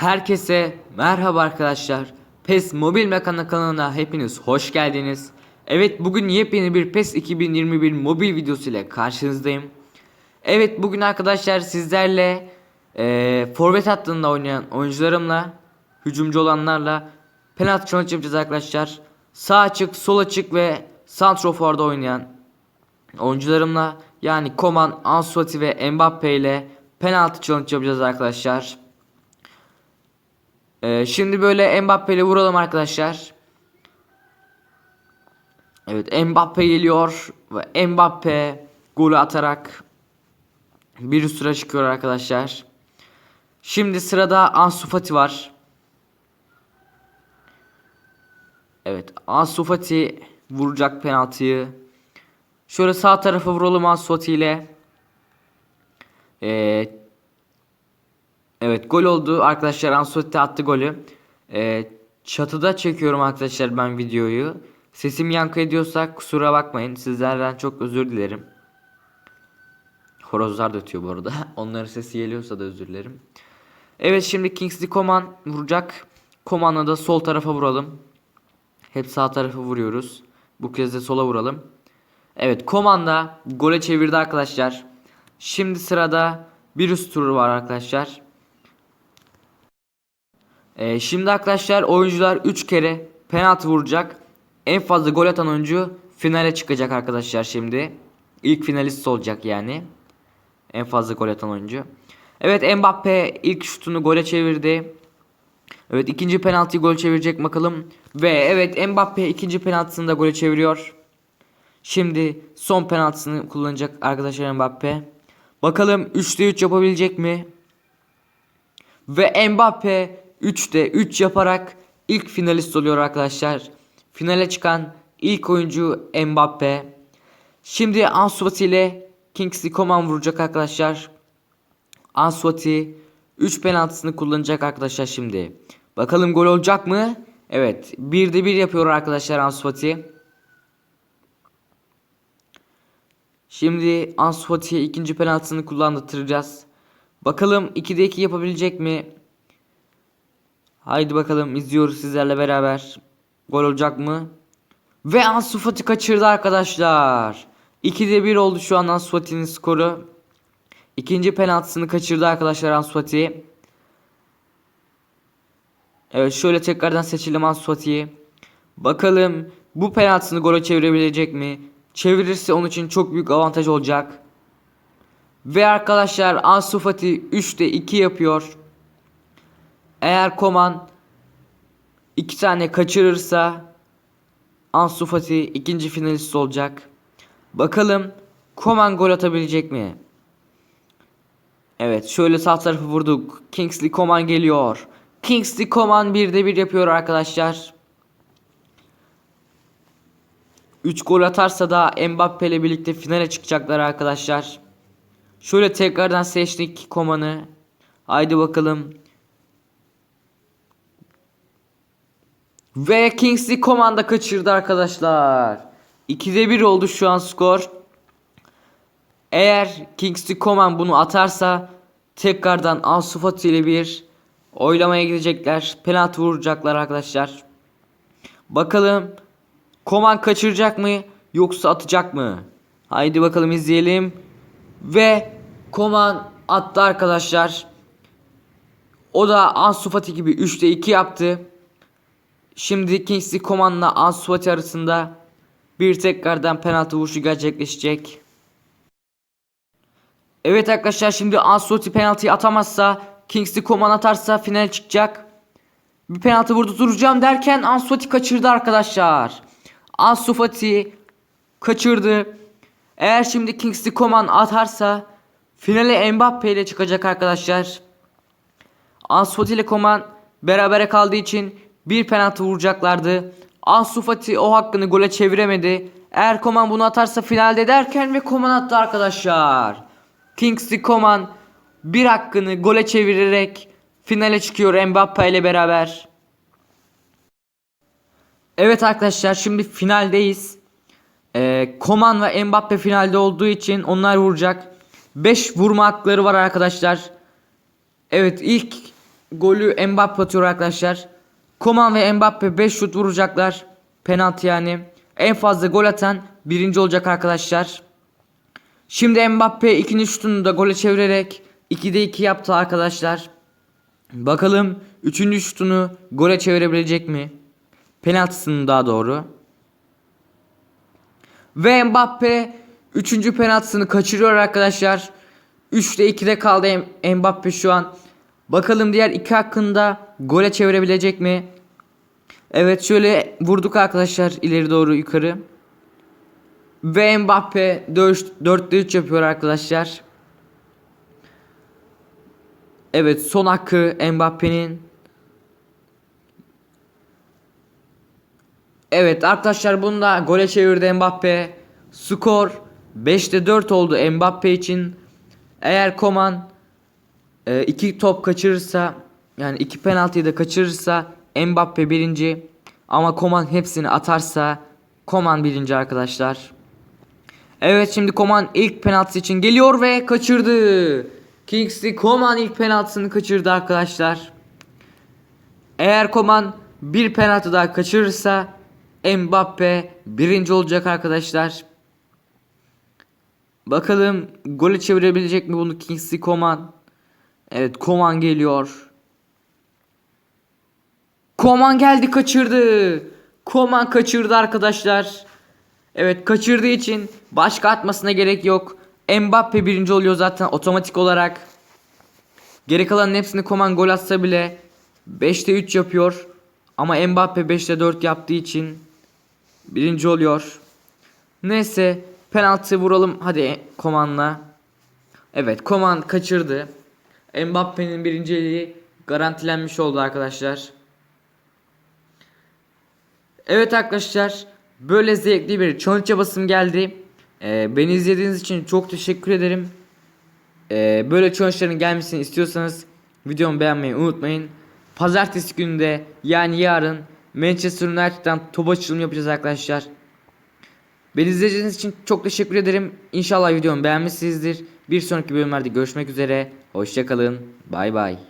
Herkese merhaba arkadaşlar. PES Mobil Mekana kanalına hepiniz hoş geldiniz. Evet bugün yepyeni bir PES 2021 mobil videosu ile karşınızdayım. Evet bugün arkadaşlar sizlerle eee forvet hattında oynayan oyuncularımla, hücumcu olanlarla penaltı challenge arkadaşlar. Sağ açık, sol açık ve santroforda oynayan oyuncularımla yani Koman, Ansu Fati ve Mbappe ile penaltı challenge yapacağız arkadaşlar. Ee, şimdi böyle Mbappe ile vuralım arkadaşlar. Evet Mbappe geliyor ve Mbappe golü atarak bir üst tura çıkıyor arkadaşlar. Şimdi sırada Ansu Fati var. Evet Ansu Fati vuracak penaltıyı. Şöyle sağ tarafa vuralım Ansu Fati ile. Ee, Evet gol oldu arkadaşlar Fati attı golü. Ee, çatıda çekiyorum arkadaşlar ben videoyu. Sesim yankı ediyorsa kusura bakmayın. Sizlerden çok özür dilerim. Horozlar da ötüyor bu arada. Onların sesi geliyorsa da özür dilerim. Evet şimdi Kingsley Coman vuracak. Coman'la da sol tarafa vuralım. Hep sağ tarafa vuruyoruz. Bu kez de sola vuralım. Evet Coman'la gole çevirdi arkadaşlar. Şimdi sırada bir üst turu var arkadaşlar. Ee, şimdi arkadaşlar oyuncular 3 kere penaltı vuracak. En fazla gol atan oyuncu finale çıkacak arkadaşlar şimdi. İlk finalist olacak yani. En fazla gol atan oyuncu. Evet Mbappe ilk şutunu gole çevirdi. Evet ikinci penaltıyı gol çevirecek bakalım. Ve evet Mbappe ikinci penaltısını da gole çeviriyor. Şimdi son penaltısını kullanacak arkadaşlar Mbappe. Bakalım 3'te 3 yapabilecek mi? Ve Mbappe 3'te 3 yaparak ilk finalist oluyor arkadaşlar. Finale çıkan ilk oyuncu Mbappe. Şimdi Ansu Fati ile Kingsley Coman vuracak arkadaşlar. Ansu Fati 3 penaltısını kullanacak arkadaşlar şimdi. Bakalım gol olacak mı? Evet. 1'de 1 yapıyor arkadaşlar Ansu Fati. Şimdi Ansu Fati'ye ikinci penaltısını kullandıracağız. Bakalım 2'de 2 yapabilecek mi? Haydi bakalım izliyoruz sizlerle beraber. Gol olacak mı? Ve Ansu Fati kaçırdı arkadaşlar. 2'de 1 oldu şu an Ansu Fati'nin skoru. İkinci penaltısını kaçırdı arkadaşlar Ansu Fati. Evet şöyle tekrardan seçelim Ansu Fati'yi. Bakalım bu penaltısını gole çevirebilecek mi? Çevirirse onun için çok büyük avantaj olacak. Ve arkadaşlar Ansu Fati 3'te 2 yapıyor. Eğer Koman iki tane kaçırırsa Ansu Fati ikinci finalist olacak. Bakalım Koman gol atabilecek mi? Evet şöyle sağ tarafı vurduk. Kingsley Coman geliyor. Kingsley Coman bir de bir yapıyor arkadaşlar. 3 gol atarsa da Mbappe ile birlikte finale çıkacaklar arkadaşlar. Şöyle tekrardan seçtik Coman'ı. Haydi bakalım. Ve Kingsley Coman da kaçırdı arkadaşlar. 2'de 1 oldu şu an skor. Eğer Kingsley Coman bunu atarsa tekrardan Ansu Fati ile bir oylamaya gidecekler. Penaltı vuracaklar arkadaşlar. Bakalım Coman kaçıracak mı yoksa atacak mı? Haydi bakalım izleyelim. Ve Coman attı arkadaşlar. O da Ansu Fati gibi 3'te 2 yaptı. Şimdi Kingsley Coman'la Ansu Fati arasında bir tekrardan penaltı vuruşu gerçekleşecek. Evet arkadaşlar şimdi Ansu Fati penaltıyı atamazsa Kingsley Coman atarsa final çıkacak. Bir penaltı vurdu duracağım derken Ansu Fati kaçırdı arkadaşlar. Ansu Fati kaçırdı. Eğer şimdi Kingsley Coman atarsa finale Mbappe ile çıkacak arkadaşlar. Ansu Fati ile Coman berabere kaldığı için bir penaltı vuracaklardı. Ansu Fati o hakkını gole çeviremedi. Eğer Coman bunu atarsa finalde derken ve Coman attı arkadaşlar. Kingsley Coman bir hakkını gole çevirerek finale çıkıyor Mbappe ile beraber. Evet arkadaşlar şimdi finaldeyiz. Ee, Coman ve Mbappe finalde olduğu için onlar vuracak. 5 vurma hakları var arkadaşlar. Evet ilk golü Mbappe atıyor arkadaşlar. Koman ve Mbappe 5 şut vuracaklar. Penaltı yani. En fazla gol atan birinci olacak arkadaşlar. Şimdi Mbappe ikinci şutunu da gole çevirerek 2'de 2 yaptı arkadaşlar. Bakalım üçüncü şutunu gole çevirebilecek mi? Penaltısını daha doğru. Ve Mbappe 3. penaltısını kaçırıyor arkadaşlar. 3'te 2'de kaldı Mbappe şu an. Bakalım diğer iki hakkında gole çevirebilecek mi? Evet şöyle vurduk arkadaşlar ileri doğru yukarı. Ve Mbappe 4'te 3 yapıyor arkadaşlar. Evet son hakkı Mbappe'nin. Evet arkadaşlar bunu da gole çevirdi Mbappe. Skor 5'te 4 oldu Mbappe için. Eğer Koman 2 top kaçırırsa yani iki penaltıyı da kaçırırsa Mbappe birinci. Ama Koman hepsini atarsa Koman birinci arkadaşlar. Evet şimdi Koman ilk penaltısı için geliyor ve kaçırdı. Kingsley Koman ilk penaltısını kaçırdı arkadaşlar. Eğer Koman bir penaltı daha kaçırırsa Mbappe birinci olacak arkadaşlar. Bakalım gole çevirebilecek mi bunu Kingsley Koman? Evet Koman geliyor. Koman geldi kaçırdı. Koman kaçırdı arkadaşlar. Evet kaçırdığı için başka atmasına gerek yok. Mbappe birinci oluyor zaten otomatik olarak. Geri kalanın hepsini Koman gol atsa bile 5'te 3 yapıyor. Ama Mbappe 5'te 4 yaptığı için birinci oluyor. Neyse penaltı vuralım hadi Koman'la. Evet Koman kaçırdı. Mbappe'nin birinciliği garantilenmiş oldu arkadaşlar. Evet arkadaşlar böyle zevkli bir challenge yapasım geldi. Ee, beni izlediğiniz için çok teşekkür ederim. Ee, böyle challenge'ların gelmesini istiyorsanız videomu beğenmeyi unutmayın. Pazartesi günü de yani yarın Manchester United'dan top açılımı yapacağız arkadaşlar. Beni izlediğiniz için çok teşekkür ederim. İnşallah videomu beğenmişsinizdir. Bir sonraki bölümlerde görüşmek üzere. Hoşçakalın. Bay bay.